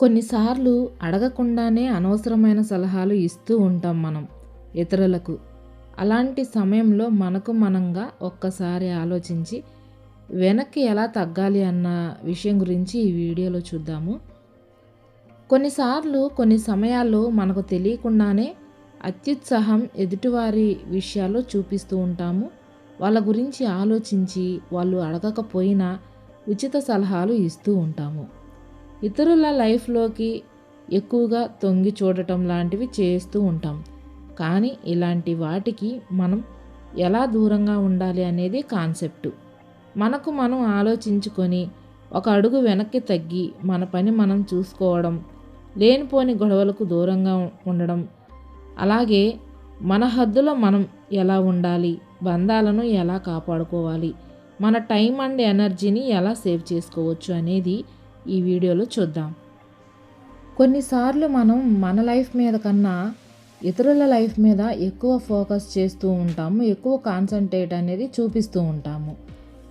కొన్నిసార్లు అడగకుండానే అనవసరమైన సలహాలు ఇస్తూ ఉంటాం మనం ఇతరులకు. అలాంటి సమయంలో మనకు మనంగా ఒక్కసారి ఆలోచించి వెనక్కి ఎలా తగ్గాలి అన్న విషయం గురించి ఈ వీడియోలో చూద్దాము. కొన్నిసార్లు కొన్ని సమయాల్లో మనకు తెలియకుండానే అత్యుత్సాహం ఎదుటివారి విషయాల్లో చూపిస్తూ ఉంటాము. వాళ్ళ గురించి ఆలోచించి వాళ్ళు అడగకపోయినా ఉచిత సలహాలు ఇస్తూ ఉంటాము. ఇతరుల లైఫ్లోకి ఎక్కువగా తొంగి చూడటం లాంటివి చేస్తూ ఉంటాం. కానీ ఇలాంటి వాటికి మనం ఎలా దూరంగా ఉండాలి అనేది కాన్సెప్టు. మనకు మనం ఆలోచించుకొని ఒక అడుగు వెనక్కి తగ్గి మన పని మనం చూసుకోవడం లేనిపోని గొడవలకు దూరంగా ఉండడం అలాగే మన హద్దులో మనం ఎలా ఉండాలి బంధాలను ఎలా కాపాడుకోవాలి మన టైం అండ్ ఎనర్జీని ఎలా సేవ్ చేసుకోవచ్చు అనేది ఈ వీడియోలో చూద్దాం. కొన్నిసార్లు మనం మన లైఫ్ మీద కన్నా ఇతరుల లైఫ్ మీద ఎక్కువ ఫోకస్ చేస్తూ ఉంటాము ఎక్కువ కాన్సన్ట్రేట్ అనేది చూపిస్తూ ఉంటాము.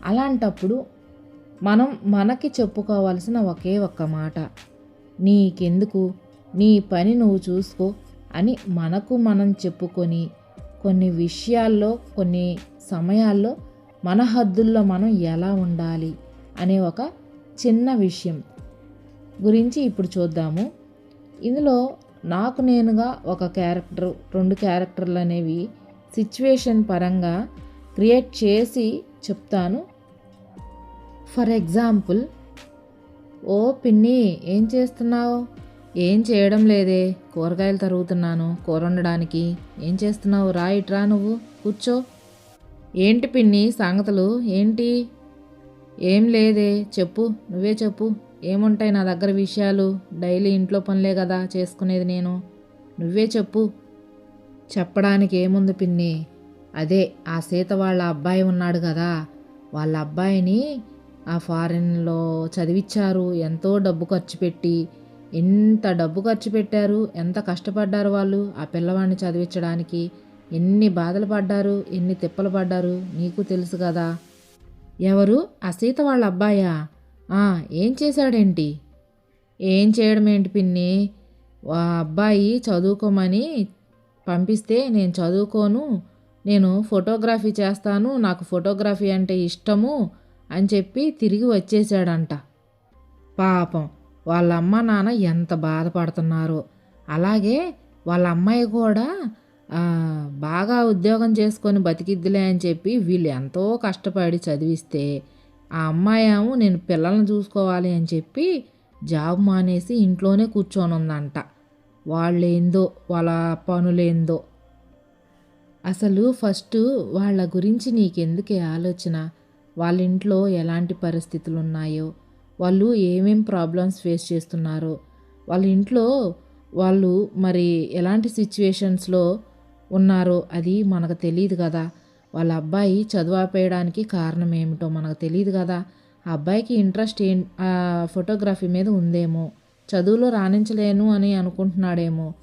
అలాంటప్పుడు మనం మనకి చెప్పుకోవాల్సిన ఒకే ఒక్క మాట నీకెందుకు? నీ పని నువ్వు చూసుకో అని మనకు మనం చెప్పుకొని కొన్ని విషయాల్లో కొన్ని సమయాల్లో మన హద్దుల్లో మనం ఎలా ఉండాలి అనే ఒక చిన్న విషయం గురించి ఇప్పుడు చూద్దాము. ఇందులో నాకు నేనుగా ఒక క్యారెక్టర్ రెండు క్యారెక్టర్లు అనేవి సిచ్యువేషన్ పరంగా క్రియేట్ చేసి చెప్తాను. ఫర్ ఎగ్జాంపుల్ ఓ పిన్ని ఏం చేస్తున్నావు? ఏం చేయడం లేదే? కూరగాయలు తరుగుతున్నాను కూర వండడానికి. ఏం చేస్తున్నావు? రా ఇట్రా నువ్వు కూర్చో. ఏంటి పిన్ని సంగతులు? ఏంటి? ఏం లేదే చెప్పు నువ్వే చెప్పు. ఏముంటాయి నా దగ్గర విషయాలు? డైలీ ఇంట్లో పనులే కదా చేసుకునేది నేను. నువ్వే చెప్పు. చెప్పడానికి ఏముంది పిన్ని? అదే ఆ సీత వాళ్ళ అబ్బాయి ఉన్నాడు కదా. వాళ్ళ అబ్బాయిని ఆ ఫారెన్లో చదివించారు ఎంతో డబ్బు ఖర్చు పెట్టి. ఎంత డబ్బు ఖర్చు పెట్టారు? ఎంత కష్టపడ్డారు వాళ్ళు ఆ పిల్లవాడిని చదివించడానికి? ఎన్ని బాధలు పడ్డారు? ఎన్ని తిప్పలు పడ్డారు? నీకు తెలుసు కదా. ఎవరు? ఆ సీత వాళ్ళ అబ్బాయా? ఏం చేశాడేంటి? ఏం చేయడం ఏంటి పిన్ని? ఆ అబ్బాయి చదువుకోమని పంపిస్తే నేను చదువుకోను నేను ఫోటోగ్రఫీ చేస్తాను నాకు ఫోటోగ్రఫీ అంటే ఇష్టము అని చెప్పి తిరిగి వచ్చేసాడంట పాపం వాళ్ళ అమ్మ నాన్న ఎంత బాధపడుతున్నారో. అలాగే వాళ్ళ అమ్మాయి కూడా బాగా ఉద్యోగం చేసుకొని బతికిద్దిలే అని చెప్పి వీళ్ళు ఎంతో కష్టపడి చదివిస్తే ఆ అమ్మాయి ఏమో నేను పిల్లల్ని చూసుకోవాలి అని చెప్పి జాబ్ మానేసి ఇంట్లోనే కూర్చొని ఉందంట వాళ్ళేందో వాళ్ళ పనులేందో. అసలు ఫస్ట్ వాళ్ళ గురించి నీకెందుకే ఆలోచన? వాళ్ళ ఇంట్లో ఎలాంటి పరిస్థితులు ఉన్నాయో వాళ్ళు ఏమేం ప్రాబ్లమ్స్ ఫేస్ చేస్తున్నారో? వాళ్ళ ఇంట్లో వాళ్ళు మరి ఎలాంటి సిచ్యువేషన్స్లో ఉన్నారో అది మనకు తెలియదు కదా. వాళ్ళ అబ్బాయి చదువు ఆపేయడానికి కారణం ఏమిటో మనకు తెలియదు కదా. ఆ అబ్బాయికి ఇంట్రెస్ట్ ఏ ఫోటోగ్రఫీ మీద ఉందేమో. చదువులో రాణించలేను అని అనుకుంటున్నాడేమో.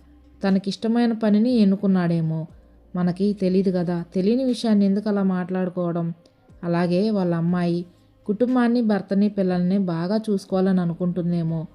తనకిష్టమైన పనిని ఎన్నుకున్నాడేమో. మనకి తెలియదు కదా. తెలియని విషయాన్ని ఎందుకు అలా మాట్లాడుకోవడం? అలాగే వాళ్ళ అమ్మాయి కుటుంబాన్ని భర్తని పిల్లల్ని బాగా చూసుకోవాలని అనుకుంటుందేమో.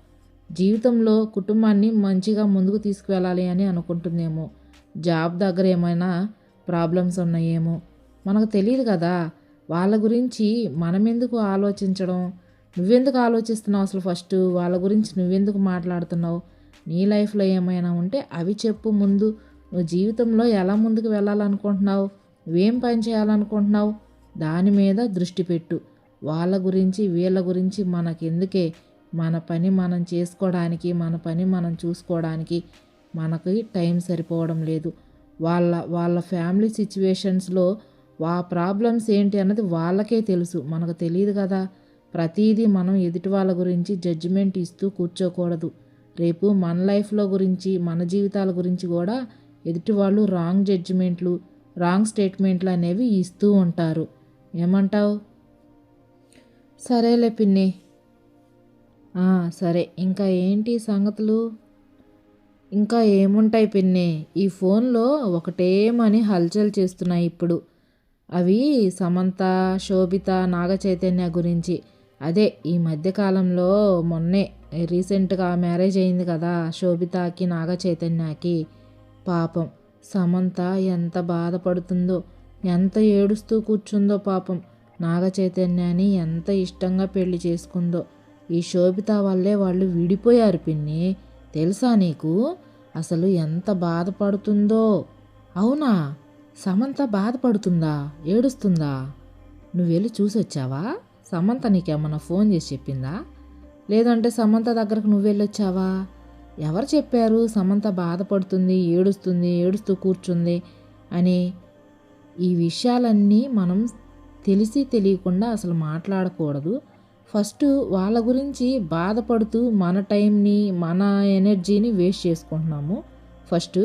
జీవితంలో కుటుంబాన్ని మంచిగా ముందుకు తీసుకువెళ్ళాలి అని అనుకుంటుందేమో. జాబ్ దగ్గర ఏమైనా ప్రాబ్లమ్స్ ఉన్నాయేమో. మనకు తెలియదు కదా. వాళ్ళ గురించి మనం ఎందుకు ఆలోచించడం? నువ్వెందుకు ఆలోచిస్తున్నావు అసలు ఫస్ట్? వాళ్ళ గురించి నువ్వెందుకు మాట్లాడుతున్నావు? నీ లైఫ్లో ఏమైనా ఉంటే అవి చెప్పు ముందు. నువ్వు జీవితంలో ఎలా ముందుకు వెళ్ళాలనుకుంటున్నావు? నువ్వేం పని చేయాలనుకుంటున్నావు? దాని మీద దృష్టి పెట్టు. వాళ్ళ గురించి వీళ్ళ గురించి మనకెందుకే? మన పని మనం చేసుకోవడానికి మన పని మనం చూసుకోవడానికి మనకి టైం సరిపోవడం లేదు. వాళ్ళ వాళ్ళ ఫ్యామిలీ సిచ్యువేషన్స్లో వా ప్రాబ్లమ్స్ ఏంటి అన్నది వాళ్ళకే తెలుసు. మనకు తెలియదు కదా. ప్రతీదీ మనం ఎదుటి వాళ్ళ గురించి జడ్జిమెంట్ ఇస్తూ కూర్చోకూడదు. రేపు మన లైఫ్లో గురించి మన జీవితాల గురించి కూడా ఎదుటి వాళ్ళు రాంగ్ జడ్జిమెంట్లు రాంగ్ స్టేట్మెంట్లు అనేవి ఇస్తూ ఉంటారు. ఏమంటావు? సరేలే పిన్ని. సరే. ఇంకా ఏంటి సంగతులు? ఇంకా ఏముంటాయి పిన్ని? ఈ ఫోన్లో ఒకటేమని హల్చల్ చేస్తున్నాయి ఇప్పుడు. అవి సమంత శోభిత నాగ చైతన్య గురించి. అదే ఈ మధ్యకాలంలో మొన్నే రీసెంట్గా మ్యారేజ్ అయింది కదా శోభితాకి నాగ చైతన్యకి. పాపం. సమంత ఎంత బాధపడుతుందో ఎంత ఏడుస్తూ కూర్చుందో పాపం. నాగ చైతన్యాన్ని ఎంత ఇష్టంగా పెళ్ళి చేసుకుందో. ఈ శోభిత వల్లే వాళ్ళు విడిపోయారు పిన్ని. తెలుసా నీకు? అసలు ఎంత బాధపడుతుందో. అవునా? సమంత బాధపడుతుందా? ఏడుస్తుందా? నువ్వు వెళ్ళి చూసి వచ్చావా సమంత నీకేమన్నా ఫోన్ చేసి చెప్పిందా? లేదంటే సమంత దగ్గరకు నువ్వు వెళ్ళొచ్చావా ఎవరు చెప్పారు సమంత బాధపడుతుంది ఏడుస్తుంది ఏడుస్తూ కూర్చుంది అని? ఈ విషయాలన్నీ మనం తెలిసి తెలియకుండా అసలు మాట్లాడకూడదు. ఫస్ట్ వాళ్ళ గురించి బాధపడుతూ మన టైంని మన ఎనర్జీని వేస్ట్ చేసుకుంటున్నాము. ఫస్ట్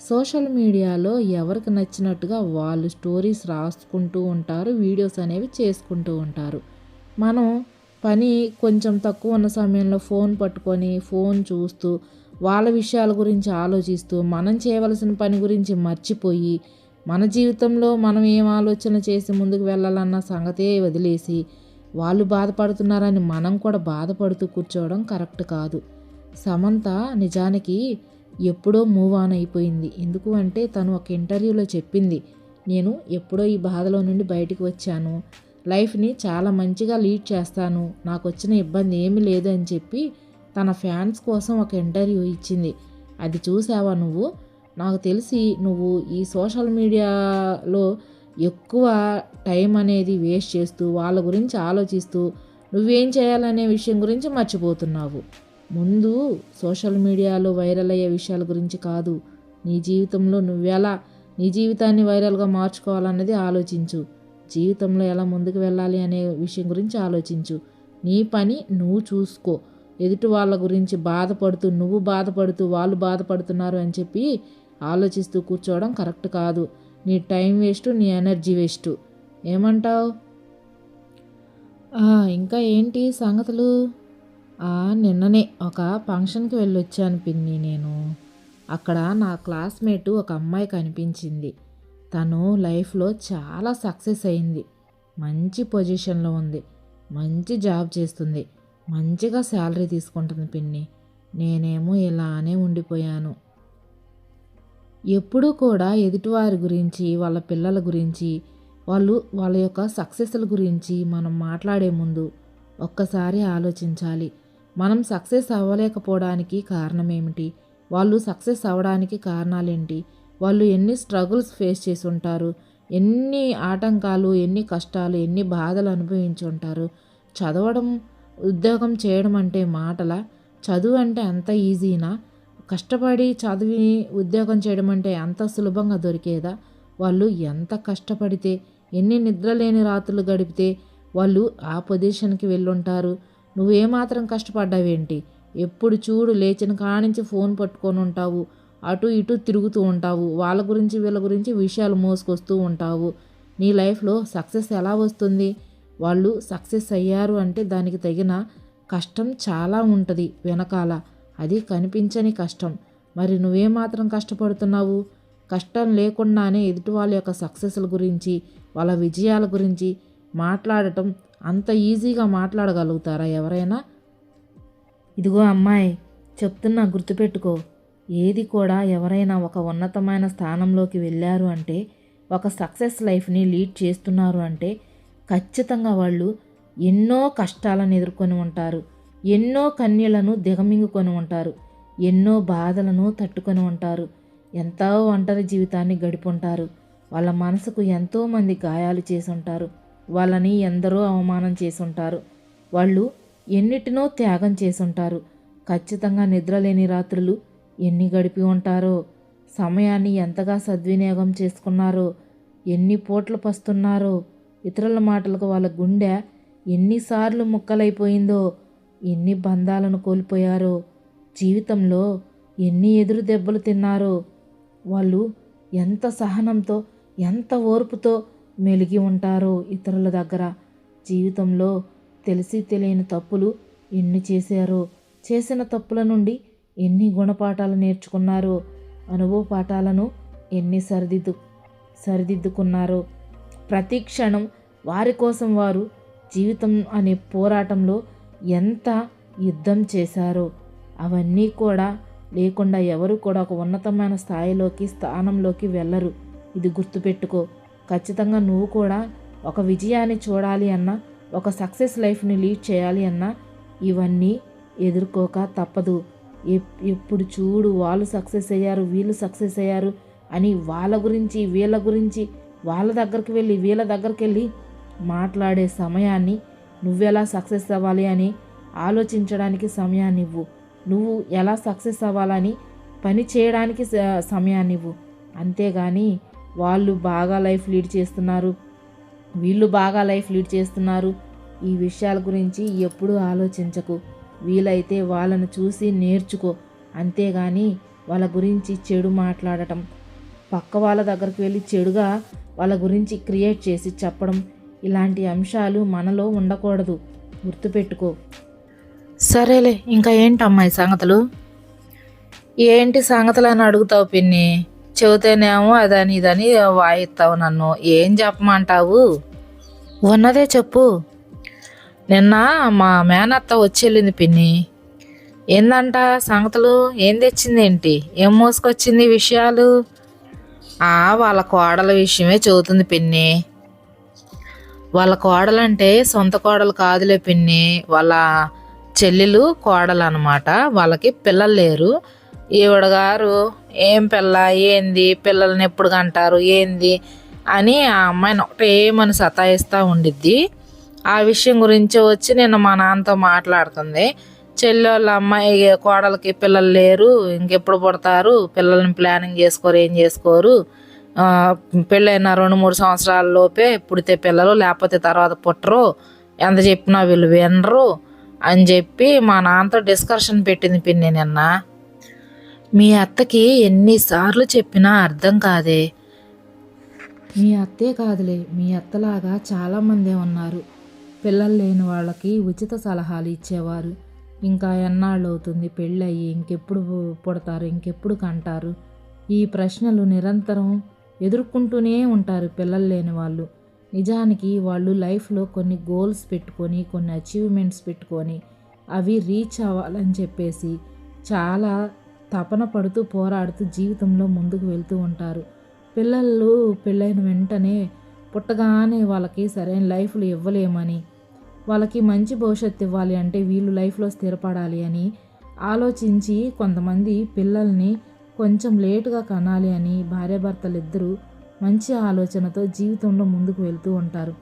సోషల్ మీడియాలో ఎవరికి నచ్చినట్టుగా వాళ్ళు స్టోరీస్ రాసుకుంటూ ఉంటారు వీడియోస్ అనేవి చేసుకుంటూ ఉంటారు. మనం పని కొంచెం తక్కువ ఉన్న సమయంలో ఫోన్ పట్టుకొని ఫోన్ చూస్తూ వాళ్ళ విషయాల గురించి ఆలోచిస్తూ మనం చేయవలసిన పని గురించి మర్చిపోయి మన జీవితంలో మనం ఏం ఆలోచన చేసి ముందుకు వెళ్ళాలన్న సంగతే వదిలేసి వాళ్ళు బాధపడుతున్నారని మనం కూడా బాధపడుతూ కూర్చోవడం కరెక్ట్ కాదు. సమంత నిజానికి ఎప్పుడో మూవ్ ఆన్ అయిపోయింది. ఎందుకు అంటే తను ఒక ఇంటర్వ్యూలో చెప్పింది నేను ఎప్పుడో ఈ బాధలో నుండి బయటకు వచ్చాను. లైఫ్ని చాలా మంచిగా లీడ్ చేస్తాను. నాకు వచ్చిన ఇబ్బంది ఏమీ లేదు అని చెప్పి తన ఫ్యాన్స్ కోసం ఒక ఇంటర్వ్యూ ఇచ్చింది. అది చూసావా నువ్వు? నాకు తెలిసి నువ్వు ఈ సోషల్ మీడియాలో ఎక్కువ టైం అనేది వేస్ట్ చేస్తూ వాళ్ళ గురించి ఆలోచిస్తూ నువ్వేం చేయాలనే విషయం గురించి మర్చిపోతున్నావు. ముందు సోషల్ మీడియాలో వైరల్ అయ్యే విషయాల గురించి కాదు. నీ జీవితంలో నువ్వెలా నీ జీవితాన్ని వైరల్గా మార్చుకోవాలన్నది ఆలోచించు. జీవితంలో ఎలా ముందుకు వెళ్ళాలి అనే విషయం గురించి ఆలోచించు. నీ పని నువ్వు చూసుకో. ఎదుటి వాళ్ళ గురించి బాధపడుతూ నువ్వు బాధపడుతూ వాళ్ళు బాధపడుతున్నారు అని చెప్పి ఆలోచిస్తూ కూర్చోవడం కరెక్ట్ కాదు. నీ టైం వేస్ట్ నీ ఎనర్జీ వేస్ట్. ఏమంటావు? ఇంకా ఏంటి సంగతులు? నిన్ననే ఒక ఫంక్షన్కి వెళ్ళొచ్చాను పిన్ని నేను. అక్కడ నా క్లాస్మేట్ ఒక అమ్మాయి కనిపించింది. తను లైఫ్లో చాలా సక్సెస్ అయింది. మంచి పొజిషన్లో ఉంది. మంచి జాబ్ చేస్తుంది. మంచిగా శాలరీ తీసుకుంటుంది పిన్ని. నేనేమో ఇలానే ఉండిపోయాను. ఎప్పుడూ కూడా ఎదుటివారి గురించి వాళ్ళ పిల్లల గురించి వాళ్ళు వాళ్ళ యొక్క సక్సెస్ల గురించి మనం మాట్లాడే ముందు ఒక్కసారి ఆలోచించాలి. మనం సక్సెస్ అవ్వలేకపోవడానికి కారణం ఏమిటి? వాళ్ళు సక్సెస్ అవ్వడానికి కారణాలేంటి వాళ్ళు ఎన్ని స్ట్రగుల్స్ ఫేస్ చేసి ఉంటారు? ఎన్ని ఆటంకాలు ఎన్ని కష్టాలు ఎన్ని బాధలు అనుభవించి ఉంటారు? చదవడం ఉద్యోగం చేయడం అంటే మాటల? చదువు అంటే అంత ఈజీనా కష్టపడి చదివి ఉద్యోగం చేయడం అంటే అంత సులభంగా దొరికేదా? వాళ్ళు ఎంత కష్టపడితే ఎన్ని నిద్రలేని రాత్రులు గడిపితే వాళ్ళు ఆ పొజిషన్కి వెళ్ళుంటారు? నువ్వేమాత్రం కష్టపడ్డావేంటి? ఎప్పుడు చూడు లేచిన కానించి ఫోన్ పట్టుకొని ఉంటావు అటు ఇటు తిరుగుతూ ఉంటావు వాళ్ళ గురించి వీళ్ళ గురించి విషయాలు మోసుకొస్తూ ఉంటావు. నీ లైఫ్లో సక్సెస్ ఎలా వస్తుంది? వాళ్ళు సక్సెస్ అయ్యారు అంటే దానికి తగిన కష్టం చాలా ఉంటుంది వెనకాల. అది కనిపించని కష్టం. మరి నువ్వేమాత్రం కష్టపడుతున్నావు? కష్టం లేకుండానే ఎదుటి వాళ్ళ యొక్క సక్సెస్ల గురించి వాళ్ళ విజయాల గురించి మాట్లాడటం అంత ఈజీగా మాట్లాడగలుగుతారా ఎవరైనా? ఇదిగో అమ్మాయి చెప్తున్నా గుర్తుపెట్టుకో. ఏది కూడా ఎవరైనా ఒక ఉన్నతమైన స్థానంలోకి వెళ్ళారు అంటే ఒక సక్సెస్ లైఫ్ని లీడ్ చేస్తున్నారు అంటే ఖచ్చితంగా వాళ్ళు ఎన్నో కష్టాలను ఎదుర్కొని ఉంటారు. ఎన్నో కన్యలను దిగమింగుకొని ఉంటారు. ఎన్నో బాధలను తట్టుకొని ఉంటారు. ఎంతో ఒంటరి జీవితాన్ని గడిపుంటారు. వాళ్ళ మనసుకు ఎంతోమంది గాయాలు చేసి ఉంటారు వాళ్ళని ఎందరో అవమానం చేసుంటారు. వాళ్ళు ఎన్నిటినో త్యాగం చేసుంటారు. ఖచ్చితంగా నిద్రలేని రాత్రులు ఎన్ని గడిపి ఉంటారో సమయాన్ని ఎంతగా సద్వినియోగం చేసుకున్నారో ఎన్ని పోట్లు పస్తున్నారో ఇతరుల మాటలకు వాళ్ళ గుండె ఎన్నిసార్లు ముక్కలైపోయిందో ఎన్ని బంధాలను కోల్పోయారో జీవితంలో ఎన్ని ఎదురు దెబ్బలు తిన్నారో వాళ్ళు ఎంత సహనంతో ఎంత ఓర్పుతో మెలిగి ఉంటారో ఇతరుల దగ్గర. జీవితంలో తెలిసి తెలియని తప్పులు ఎన్ని చేశారో చేసిన తప్పుల నుండి ఎన్ని గుణపాఠాలు నేర్చుకున్నారో అనుభవ పాఠాలను ఎన్ని సరిదిద్దు సరిదిద్దుకున్నారో. ప్రతి క్షణం వారి కోసం వారు జీవితం అనే పోరాటంలో ఎంత యుద్ధం చేశారో. అవన్నీ కూడా లేకుండా ఎవరు కూడా ఒక ఉన్నతమైన స్థాయిలోకి స్థానంలోకి వెళ్ళరు. ఇది గుర్తుపెట్టుకో. ఖచ్చితంగా నువ్వు కూడా ఒక విజయాన్ని చూడాలి అన్నా ఒక సక్సెస్ లైఫ్ని లీడ్ చేయాలి అన్నా ఇవన్నీ ఎదుర్కోక తప్పదు. ఎప్- ఎప్పుడు చూడు వాళ్ళు సక్సెస్ అయ్యారు వీళ్ళు సక్సెస్ అయ్యారు అని వాళ్ళ గురించి వీళ్ళ గురించి వాళ్ళ దగ్గరికి వెళ్ళి వీళ్ళ దగ్గరికి వెళ్ళి మాట్లాడే సమయాన్ని నువ్వెలా సక్సెస్ అవ్వాలి అని ఆలోచించడానికి సమయాన్ని ఇవ్వు. నువ్వు ఎలా సక్సెస్ అవ్వాలని పని చేయడానికి స- సమయాన్ని ఇవ్వు. అంతేగాని వాళ్ళు బాగా లైఫ్ లీడ్ చేస్తున్నారు. వీళ్ళు బాగా లైఫ్ లీడ్ చేస్తున్నారు. ఈ విషయాల గురించి ఎప్పుడూ ఆలోచించకు. వీలైతే వాళ్ళను చూసి నేర్చుకో. అంతేగాని వాళ్ళ గురించి చెడు మాట్లాడటం. పక్క వాళ్ళ దగ్గరికి వెళ్ళి చెడుగా వాళ్ళ గురించి క్రియేట్ చేసి చెప్పడం. ఇలాంటి అంశాలు మనలో ఉండకూడదు. గుర్తుపెట్టుకో. సరేలే ఇంకా ఏంటి అమ్మాయి సంగతులు? ఏంటి సంగతులు అని అడుగుతావు పిన్ని? చెబితేనేమో అదని ఇదని వాయిస్తావు నన్ను. ఏం చెప్పమంటావు? ఉన్నదే చెప్పు. నిన్న మా మేనత్త వచ్చేళ్ళింది పిన్ని. ఏందంట సంగతులు? ఏం తెచ్చింది ఏంటి? ఏం మోసుకొచ్చింది విషయాలు? ఆ వాళ్ళ కోడల విషయమే చెబుతుంది పిన్ని. వాళ్ళ కోడలంటే సొంత కోడలు కాదులే పిన్ని. వాళ్ళ చెల్లెలు కోడలు అనమాట వాళ్ళకి పిల్లలు లేరు. ఈవిడ గారు ఏం పిల్ల? ఏంది? పిల్లల్ని ఎప్పుడు కంటారు? ఏంది? అని ఆ అమ్మాయిని ఒకటేమని సతాయిస్తూ ఉండిద్ది. ఆ విషయం గురించి వచ్చి నేను మా నాన్నతో మాట్లాడుతుంది చెల్లెళ్ళ వాళ్ళ అమ్మాయి కోడలకి పిల్లలు లేరు. ఇంకెప్పుడు పుడతారు? పిల్లల్ని ప్లానింగ్ చేసుకోరు ఏం చేసుకోరు? పెళ్ళైన రెండు మూడు సంవత్సరాల లోపే పుడితే పిల్లలు లేకపోతే తర్వాత పుట్టరు. ఎంత చెప్పినా వీళ్ళు వినరు అని చెప్పి మా నాన్నతో డిస్కషన్ పెట్టింది పిన్ని నిన్న. మీ అత్తకి ఎన్నిసార్లు చెప్పినా అర్థం కాదే. మీ అత్తే కాదులే మీ అత్తలాగా చాలామందే ఉన్నారు. పిల్లలు లేని వాళ్ళకి ఉచిత సలహాలు ఇచ్చేవారు. ఇంకా ఎన్నాళ్ళు అవుతుంది పెళ్ళయి ఇంకెప్పుడు పుడతారు ఇంకెప్పుడు కంటారు? ఈ ప్రశ్నలు నిరంతరం ఎదుర్కొంటూనే ఉంటారు పిల్లలు లేని వాళ్ళు. నిజానికి వాళ్ళు లైఫ్లో కొన్ని గోల్స్ పెట్టుకొని కొన్ని అచీవ్మెంట్స్ పెట్టుకొని అవి రీచ్ అవ్వాలని చెప్పేసి చాలా తపన పడుతూ పోరాడుతూ జీవితంలో ముందుకు వెళ్తూ ఉంటారు. పిల్లలు పెళ్ళైన వెంటనే పుట్టగానే వాళ్ళకి సరైన లైఫ్లు ఇవ్వలేమని వాళ్ళకి మంచి భవిష్యత్తు ఇవ్వాలి అంటే వీళ్ళు లైఫ్లో స్థిరపడాలి అని ఆలోచించి కొంతమంది పిల్లల్ని కొంచెం లేటుగా కనాలి అని భార్యాభర్తలు ఇద్దరూ మంచి ఆలోచనతో జీవితంలో ముందుకు వెళ్తూ ఉంటారు.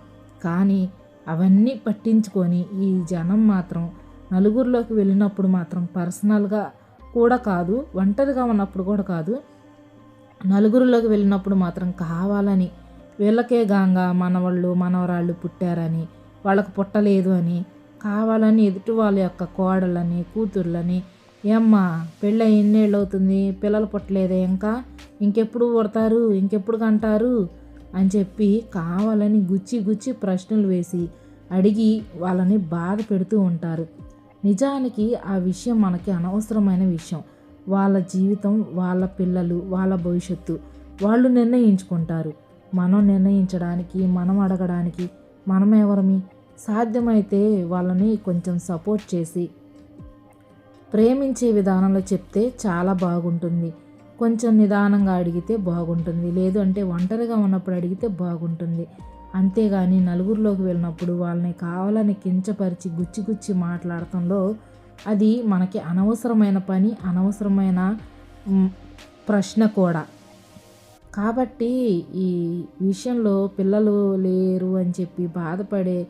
కానీ అవన్నీ పట్టించుకొని ఈ జనం మాత్రం నలుగురిలోకి వెళ్ళినప్పుడు మాత్రం పర్సనల్గా కూడా కాదు ఒంటరిగా ఉన్నప్పుడు కూడా కాదు నలుగురిలోకి వెళ్ళినప్పుడు మాత్రం కావాలని వీళ్ళకే గాంగా మనవాళ్ళు మనవరాళ్ళు పుట్టారని వాళ్ళకు పుట్టలేదు అని కావాలని ఎదుటి వాళ్ళ యొక్క కోడళ్ళని కూతుర్లని ఏమ్మా పెళ్ళి ఎన్నేళ్ళు అవుతుంది పిల్లలు పుట్టలేదే ఇంకా? ఇంకెప్పుడు పుడతారు? ఇంకెప్పుడు కంటారు? అని చెప్పి కావాలని గుచ్చి గుచ్చి ప్రశ్నలు వేసి అడిగి వాళ్ళని బాధ పెడుతూ ఉంటారు. నిజానికి ఆ విషయం మనకి అనవసరమైన విషయం. వాళ్ళ జీవితం వాళ్ళ పిల్లలు వాళ్ళ భవిష్యత్తు వాళ్ళు నిర్ణయించుకుంటారు. మనం నిర్ణయించడానికి మనం అడగడానికి మనం సాధ్యమైతే వాళ్ళని కొంచెం సపోర్ట్ చేసి ప్రేమించే విధానంలో చెప్తే చాలా బాగుంటుంది. కొంచెం నిదానంగా అడిగితే బాగుంటుంది. లేదు అంటే ఒంటరిగా ఉన్నప్పుడు అడిగితే బాగుంటుంది. అంతేగాని నలుగురిలోకి వెళ్ళినప్పుడు వాళ్ళని కావాలని కించపరిచి గుచ్చి గుచ్చి మాట్లాడటంలో అది మనకి అనవసరమైన పని అనవసరమైన ప్రశ్న కూడా. కాబట్టి ఈ విషయంలో పిల్లలు లేరు అని చెప్పి బాధపడే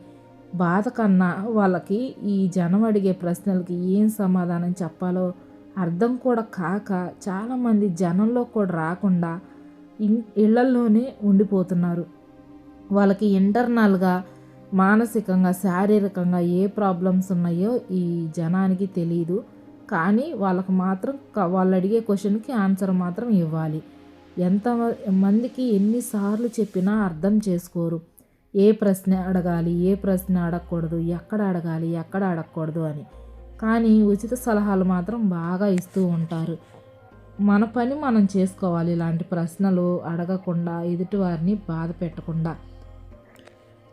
బాధ కన్నా వాళ్ళకి ఈ జనం అడిగే ప్రశ్నలకి ఏం సమాధానం చెప్పాలో అర్థం కూడా కాక చాలామంది జనంలో కూడా రాకుండా ఇళ్ళల్లోనే ఉండిపోతున్నారు. వాళ్ళకి ఇంటర్నల్గా మానసికంగా శారీరకంగా ఏ ప్రాబ్లమ్స్ ఉన్నాయో ఈ జనానికి తెలియదు కానీ వాళ్ళకు మాత్రం వాళ్ళు అడిగే క్వశ్చన్కి ఆన్సర్ మాత్రం ఇవ్వాలి. ఎంత మందికి ఎన్నిసార్లు చెప్పినా అర్థం చేసుకోరు. ఏ ప్రశ్న అడగాలి ఏ ప్రశ్న అడగకూడదు ఎక్కడ అడగాలి ఎక్కడ అడగకూడదు అని. కానీ ఉచిత సలహాలు మాత్రం బాగా ఇస్తూ ఉంటారు. మన పని మనం చేసుకోవాలి. ఇలాంటి ప్రశ్నలు అడగకుండా ఎదుటివారిని బాధ పెట్టకుండా.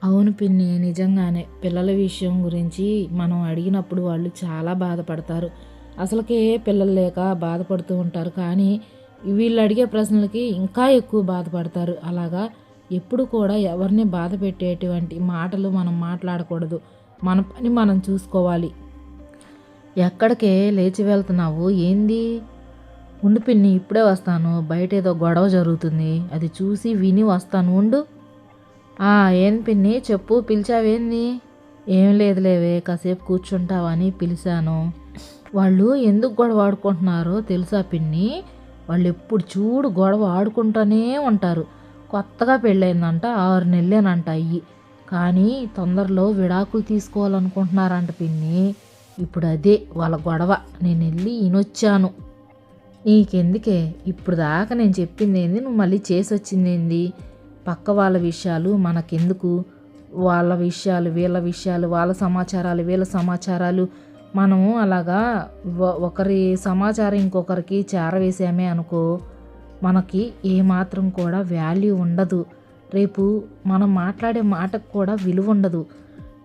అవును పిన్ని నిజంగానే పిల్లల విషయం గురించి మనం అడిగినప్పుడు వాళ్ళు చాలా బాధపడతారు. అసలుకే పిల్లలు లేక బాధపడుతూ ఉంటారు. కానీ వీళ్ళు అడిగే ప్రశ్నలకి ఇంకా ఎక్కువ బాధపడతారు. అలాగా? ఎప్పుడు కూడా ఎవరిని బాధ పెట్టేటువంటి మాటలు మనం మాట్లాడకూడదు. మన పని మనం చూసుకోవాలి. ఎక్కడికే లేచి వెళ్తున్నావు? ఏంది? ఉండు పిన్ని ఇప్పుడే వస్తాను. బయట ఏదో గొడవ జరుగుతుంది. అది చూసి విని వస్తాను. ఉండు. ఆ ఏం పిన్ని? చెప్పు. పిలిచావేంది? ఏం లేదులేవే. కాసేపు కూర్చుంటావని పిలిచాను. వాళ్ళు ఎందుకు గొడవ ఆడుకుంటున్నారో తెలుసా పిన్ని? వాళ్ళు ఎప్పుడు చూడు గొడవ ఆడుకుంటూనే ఉంటారు. కొత్తగా పెళ్ళయిందంట ఆరు నెలలేనంట అయ్యి. కానీ తొందరలో విడాకులు తీసుకోవాలనుకుంటున్నారంట పిన్ని. ఇప్పుడు అదే వాళ్ళ గొడవ. నేను వెళ్ళి ఈయనొచ్చాను నీకెందుకే? ఇప్పుడు దాకా నేను చెప్పింది ఏంది నువ్వు మళ్ళీ చేసి వచ్చింది ఏంది పక్క వాళ్ళ విషయాలు మనకెందుకు? వాళ్ళ విషయాలు వీళ్ళ విషయాలు వాళ్ళ సమాచారాలు వీళ్ళ సమాచారాలు. మనము అలాగా ఒకరి సమాచారం ఇంకొకరికి చేరవేసామే అనుకో. మనకి ఏమాత్రం కూడా వాల్యూ ఉండదు. రేపు మనం మాట్లాడే మాటకు కూడా విలువ ఉండదు.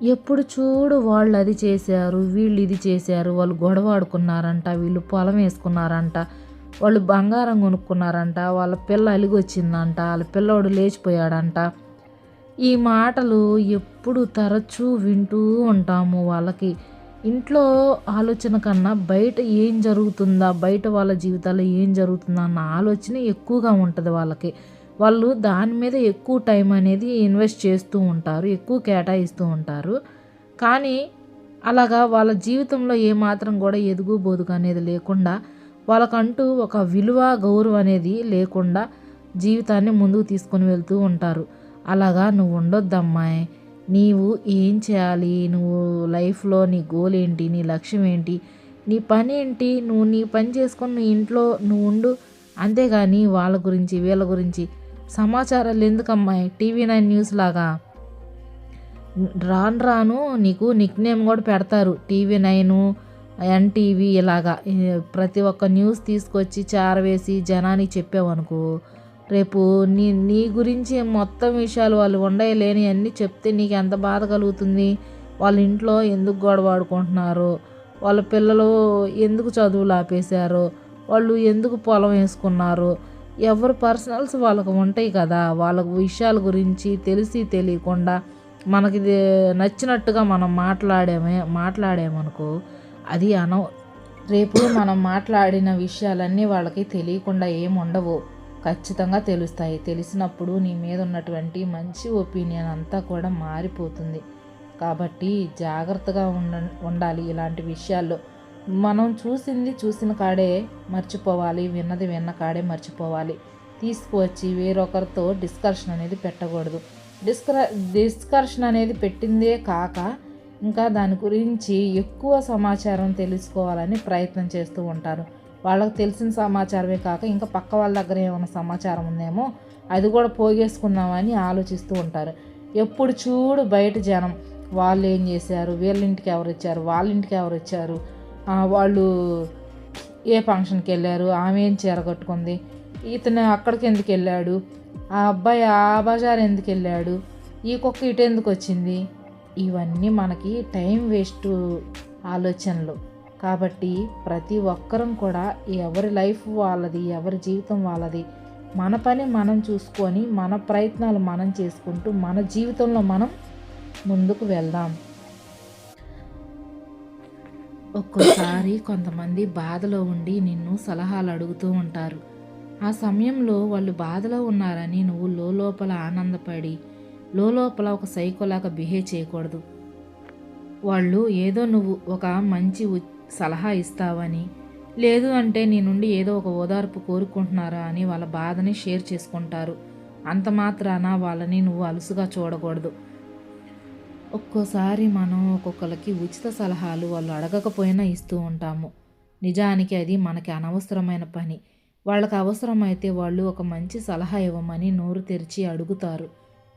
ఎప్పుడు చూడు వాళ్ళు అది చేశారు వీళ్ళు ఇది చేశారు వాళ్ళు గొడవ ఆడుకున్నారంట వీళ్ళు పొలం వేసుకున్నారంట వాళ్ళు బంగారం కొనుక్కున్నారంట వాళ్ళ పిల్ల అలిగి వచ్చిందంట వాళ్ళ పిల్లోడు లేచిపోయాడంట. ఈ మాటలు ఎప్పుడు తరచూ వింటూ ఉంటాము వాళ్ళకి. ఇంట్లో ఆలోచన కన్నా బయట ఏం జరుగుతుందా బయట వాళ్ళ జీవితాల్లో ఏం జరుగుతుందా అన్న ఆలోచన ఎక్కువగా ఉంటుంది వాళ్ళకి. వాళ్ళు దాని మీద ఎక్కువ టైం అనేది ఇన్వెస్ట్ చేస్తూ ఉంటారు ఎక్కువ కేటాయిస్తూ ఉంటారు. కానీ అలాగా వాళ్ళ జీవితంలో ఏమాత్రం కూడా ఎదుగు బోదుగు అనేది లేకుండా వాళ్ళకంటూ ఒక విలువ గౌరవం అనేది లేకుండా జీవితాన్ని ముందుకు తీసుకొని వెళ్తూ ఉంటారు. అలాగా నువ్వు ఉండొద్దమ్మాయి నీవు ఏం చేయాలి? నువ్వు లైఫ్లో నీ గోల్ ఏంటి? నీ లక్ష్యం ఏంటి? నీ పని ఏంటి? నువ్వు నీ పని చేసుకొని నువ్వు ఇంట్లో నువ్వు ఉండు. అంతేగాని వాళ్ళ గురించి వీళ్ళ గురించి సమాచారాలు ఎందుకమ్మాయి టీవీ నైన్ న్యూస్ లాగా. రాను రాను నీకు నిక్ నేమ్ కూడా పెడతారు. టీవీ నైను ఎన్టీవీ ఇలాగా ప్రతి ఒక్క న్యూస్ తీసుకొచ్చి చారవేసి జనానికి చెప్పావనుకో రేపు నీ నీ గురించి మొత్తం విషయాలు వాళ్ళు ఉండయి అన్నీ చెప్తే నీకు ఎంత బాధ కలుగుతుంది? వాళ్ళ ఇంట్లో ఎందుకు గొడవ ఆడుకుంటున్నారు? వాళ్ళ పిల్లలు ఎందుకు చదువులు ఆపేశారు వాళ్ళు ఎందుకు పొలం వేసుకున్నారు? ఎవరు పర్సనల్స్ వాళ్ళకు ఉంటాయి కదా. వాళ్ళ విషయాల గురించి తెలిసి తెలియకుండా మనకి ఇది నచ్చినట్టుగా మనం మాట్లాడేమే మాట్లాడామనుకో అది అనవ రేపు మనం మాట్లాడిన విషయాలన్నీ వాళ్ళకి తెలియకుండా ఏముండవు. ఉండవు ఖచ్చితంగా తెలుస్తాయి. తెలిసినప్పుడు నీ మీద ఉన్నటువంటి మంచి ఒపీనియన్ అంతా కూడా మారిపోతుంది. కాబట్టి జాగ్రత్తగా ఉండ ఉండాలి ఇలాంటి విషయాల్లో. మనం చూసింది చూసిన కాడే మర్చిపోవాలి విన్నది విన్న కాడే మర్చిపోవాలి. తీసుకువచ్చి వేరొకరితో డిస్కషన్ అనేది పెట్టకూడదు. డిస్కర డిస్కషన్ అనేది పెట్టిందే కాక ఇంకా దాని గురించి ఎక్కువ సమాచారం తెలుసుకోవాలని ప్రయత్నం చేస్తూ ఉంటారు. వాళ్ళకి తెలిసిన సమాచారమే కాక ఇంకా పక్క వాళ్ళ దగ్గర ఏమైనా సమాచారం ఉందేమో అది కూడా పోగేసుకుందామని ఆలోచిస్తూ ఉంటారు. ఎప్పుడు చూడు బయట జనం వాళ్ళు ఏం చేశారు వీళ్ళ ఇంటికి ఎవరు వచ్చారు వాళ్ళ ఇంటికి ఎవరు వచ్చారు వాళ్ళు ఏ ఫంక్షన్కి వెళ్ళారు ఆమె ఏం చీర కట్టుకుంది ఇతను అక్కడికి ఎందుకు వెళ్ళాడు ఆ అబ్బాయి ఆ బజార్ ఎందుకు వెళ్ళాడు ఈ కుక్క ఇటు ఎందుకు వచ్చింది ఇవన్నీ మనకి టైం వేస్ట్ ఆలోచనలు. కాబట్టి ప్రతి ఒక్కరం కూడా ఎవరి లైఫ్ వాళ్ళది ఎవరి జీవితం వాళ్ళది మన పని మనం చూసుకొని మన ప్రయత్నాలు మనం చేసుకుంటూ మన జీవితంలో మనం ముందుకు వెళ్దాం. ఒక్కోసారి కొంతమంది బాధలో ఉండి నిన్ను సలహాలు అడుగుతూ ఉంటారు. ఆ సమయంలో వాళ్ళు బాధలో ఉన్నారని నువ్వు లోపల ఆనందపడి లోపల ఒక సైకోలాగా బిహేవ్ చేయకూడదు. వాళ్ళు ఏదో నువ్వు ఒక మంచి సలహా ఇస్తావని. లేదు అంటే నీ నుండి ఏదో ఒక ఓదార్పు కోరుకుంటున్నారా అని వాళ్ళ బాధని షేర్ చేసుకుంటారు. అంత మాత్రాన వాళ్ళని నువ్వు అలుసుగా చూడకూడదు. ఒక్కోసారి మనం ఒక్కొక్కరికి ఉచిత సలహాలు వాళ్ళు అడగకపోయినా ఇస్తూ ఉంటాము. నిజానికి అది మనకి అనవసరమైన పని. వాళ్ళకి అవసరమైతే వాళ్ళు ఒక మంచి సలహా ఇవ్వమని నోరు తెరిచి అడుగుతారు.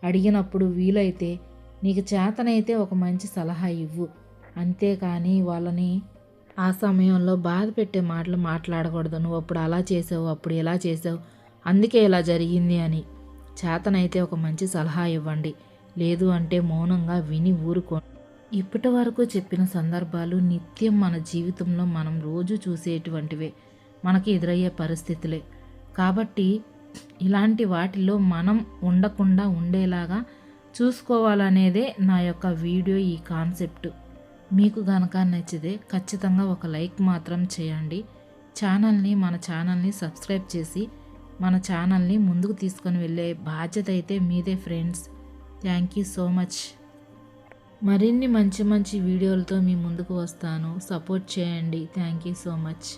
అడిగినప్పుడు వీలైతే నీకు చేతనైతే ఒక మంచి సలహా ఇవ్వు. అంతేకాని వాళ్ళని ఆ సమయంలో బాధ పెట్టే మాటలు మాట్లాడకూడదు. నువ్వు అప్పుడు అలా చేసావు అప్పుడు ఇలా చేసావు అందుకే ఇలా జరిగింది అని. చేతనైతే ఒక మంచి సలహా ఇవ్వండి. లేదు అంటే మౌనంగా విని ఊరుకో. ఇప్పటి వరకు చెప్పిన సందర్భాలు నిత్యం మన జీవితంలో మనం రోజు చూసేటువంటివే. మనకి ఎదురయ్యే పరిస్థితులే. కాబట్టి ఇలాంటి వాటిలో మనం ఉండకుండా ఉండేలాగా చూసుకోవాలనేదే నా యొక్క వీడియో ఈ కాన్సెప్ట్. మీకు గనక నచ్చితే ఖచ్చితంగా ఒక లైక్ మాత్రం చేయండి. ఛానల్ని మన ఛానల్ని సబ్స్క్రైబ్ చేసి మన ఛానల్ని ముందుకు తీసుకొని వెళ్ళే బాధ్యత అయితే మీదే friends. Thank you so much. మరిన్ని మంచి మంచి వీడియోలతో మీ ముందుకు వస్తాను. సపోర్ట్ చేయండి. Thank you so much.